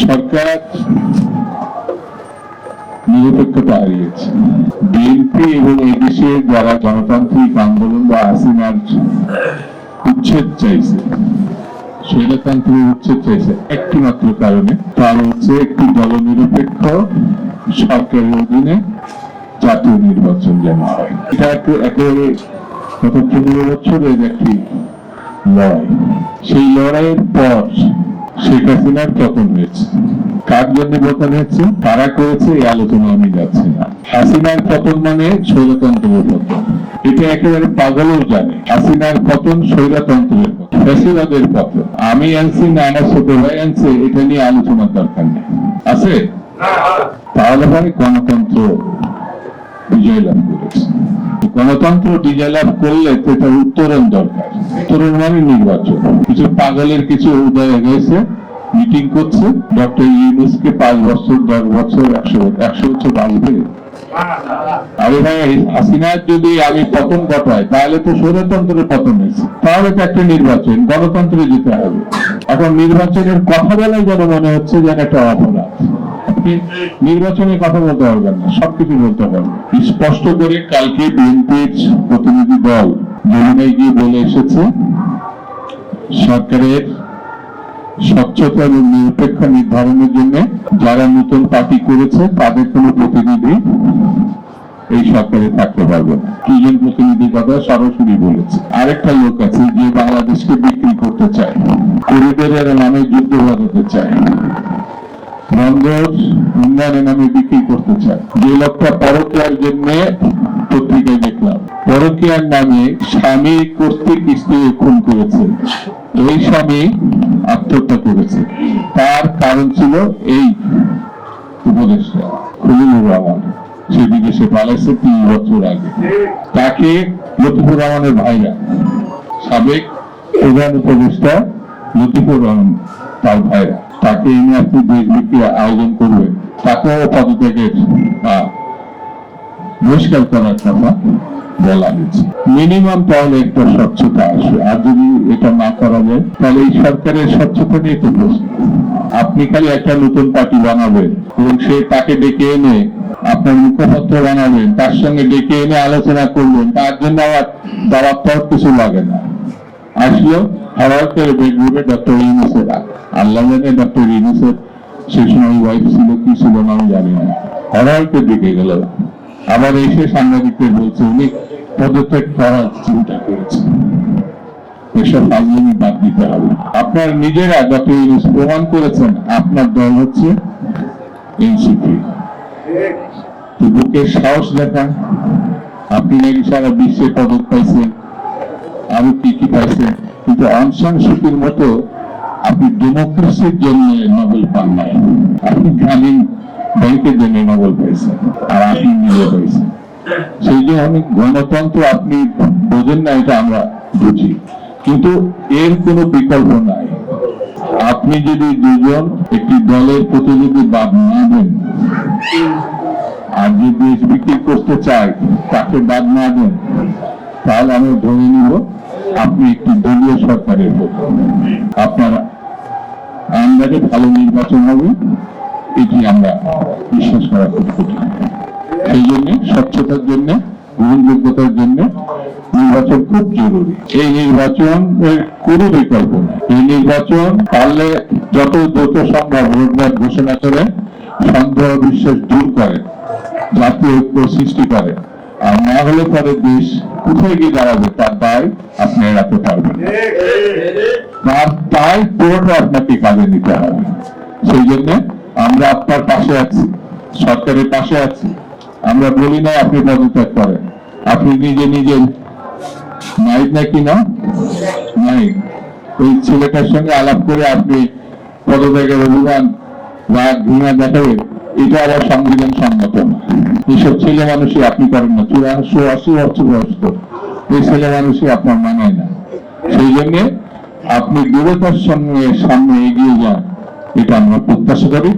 সরকার নিরপেক্ষতা হারিয়েছে। বিএনপি এবং এই দেশে যারা গণতান্ত্রিক আন্দোলন বা হাসিনার উচ্ছেদ চাইছে, স্বৈরতান্ত্রিক উচ্ছেদ চাইছে, একটি মাত্র কারণে, তার হচ্ছে একটি দলনিরপেক্ষ সরকারের অধীনে জাতীয় নির্বাচন যেন হয়। এটা একেবারে গত পনেরো বছরের একটি লড়াই। সেই লড়াইয়ের পর শেখ হাসিনার পতন হয়েছে কার জন্য পতন হয়েছে তারা করেছে? এই আলোচনা আমি যাচ্ছি না। হাসিনার পতন মানে স্বৈরতন্ত্রের পতন এটা একেবারে পাগলও জানে। হাসিনার পতন স্বৈরতন্ত্রের পতন ফ্যাসিবাদের পতন আমি আনছি না, আমার ছোট ভাই আনছে, এটা নিয়ে আলোচনার দরকার নেই। আছে? তাহলে ভাই গণতন্ত্র বিজয় লাভ করেছে। গণতন্ত্র বিজয় লাভ করলে এটা উত্তরণ দরকার। উত্তরণ মানে নির্বাচন। কিছু পাগলের কিছু উদয় হয়েছে। মিটিং করছে। ডক্টর ইউনুসকে পাঁচ বছর, দশ বছর, একশো একশো বছর বাঁচবে আরে ভাই হাসিনার যদি আমি পতন ঘটাই তাহলে তো স্বৈরতন্ত্রের পতন হয়েছে। তাহলে তো একটা নির্বাচন, গণতন্ত্রে যেতে হবে। এখন নির্বাচনের কথা বলাই যেন মনে হচ্ছে যেন একটা অপরাধ। নির্বাচনে কথা বলতে পারবেন না, সবকিছু বলতে পারবেন। স্পষ্ট করে কালকে বিএনপির প্রতিনিধি দল যমুনায় গিয়ে বলে এসেছে, সরকারের স্বচ্ছতা এবং নিরপেক্ষ নির্ধারণের জন্য যারা নতুন পার্টি করেছে, তাদের কোনো প্রতিনিধি এই সরকারে থাকতে পারবে দুজন প্রতিনিধি কথা সরাসরি বলেছে। আরেকটা লোক আছে যে বাংলাদেশকে বিক্রি করতে চায় করিডোরের নামে যুদ্ধ বাঁধাতে চায়, বন্দর উন্নয়নের নামে বিক্রি করতে চায়। যে লোকটা পরকিয়ার জন্য পত্রিকায় দেখলাম, পরকিয়ার নামে স্বামী কর্তৃক স্ত্রী খুন করেছে। এই স্বামী আত্মহত্যা করেছে। তার কারণ ছিল এই উপদেশটা খলিলুর রহমান। পালাইছে তিন বছর আগে। তাকে লতিফুর রহমানের ভাইরা, সাবেক প্রধান লতিফুর রহমান, তার ভাইরা, তাকে এনে আপনি আয়োজন করবেন তাকেও পদত্যাগের বহিষ্কার করার কথা। বলা হয়েছে। মিনিমাম তাহলে একটা স্বচ্ছতা আসবে আর যদি এটা না করা যায়, তাহলে এই সরকারের স্বচ্ছতা নিয়ে তো প্রশ্ন। আপনি খালি একটা নতুন পার্টি বানাবেন এবং সে তাকে ডেকে এনে আপনার মুখপত্র বানাবেন, তার সঙ্গে ডেকে এনে আলোচনা করবেন, তার জন্য আবার দাওয়াত টাওয়াত কিছু লাগে না। আসলো, হওয়ার বেডরুমে ডক্টর আল্লাহ জানে ডক্টর ইউনুসের সময় ওয়াইফ ছিল, কি ছিল না আমি জানি না। গেল। আবার এসে সাংবাদিকদের বলছে, উনি পদত্যাগ করার চিন্তা করেছেন এসব ফাজলামি বাদ দিতে হবে। আপনার নিজেরা ডক্টর ইউনুস প্রমাণ করেছেন, আপনার দল হচ্ছে এনসিপি বুকের সাহস দেখান, আপনি নাকি সারা বিশ্বে পদক পাইছেন, আরও কি কি পাইছেন, কিন্তু অনসান সুতির মতো আপনি ডেমোক্রেসির জন্য নোবেল পান নাই। আপনি গ্রামীণ ব্যাংকের জন্য নোবেল পাইছেন, আর আপনি নিজে পাইছেন। সেই জন্য আমি গণতন্ত্র আপনি বোঝেন না, এটা আমরা বুঝি। কিন্তু এর কোনো বিকল্প নাই। আপনি যদি দুজন একটি দলের প্রতিনিধি বাদ না দেন, আর যে দেশ বিক্রি করতে চায়, তাকে বাদ না দেন, তাহলে আমি ধরে নিব, আপনি একটি দলীয় সরকারের আপনার আন্দাজে ভালো নির্বাচন হবে, এটি আমরা বিশ্বাস করা খুব কঠিন সেই জন্য, স্বচ্ছতার জন্য গ্রহণযোগ্যতার জন্য নির্বাচন খুব জরুরি। এই নির্বাচনের কোনো বিকল্প নেই। এই নির্বাচন পারলে যত দ্রুত সম্ভব রোডম্যাপ ঘোষণা করে, সন্দেহ বিশ্বাস দূর করে, জাতীয় ঐক্য সৃষ্টি করে। আর না হলে পরে দেশ কোথায় গিয়ে দাঁড়াবে, তার দায় আপনি এড়াতে পারবেন। তার দায় পুরোটা আপনাকে কাজে নিতে হবে। সেই জন্য আমরা আপনার পাশে আছি, সরকারের পাশে আছি। আমরা বলি না, আপনি পদত্যাগ করেন। আপনি নিজে নিজে নাই নাকি না নাই ওই ছেলেটার সঙ্গে আলাপ করে আপনি পদত্যাগের অভিযান বা ঘৃণা দেখাবেন, এটা আবার সংবিধান সম্মত না এইসব ছেলে মানুষই আপনি করেন না, চুরাশো আশি বছর বয়স্ক। এই ছেলে মানুষই আপনার মানায় না। সেই জন্যে আপনি দূরতার সঙ্গে সামনে এগিয়ে যান, এটা আমরা প্রত্যাশা করি।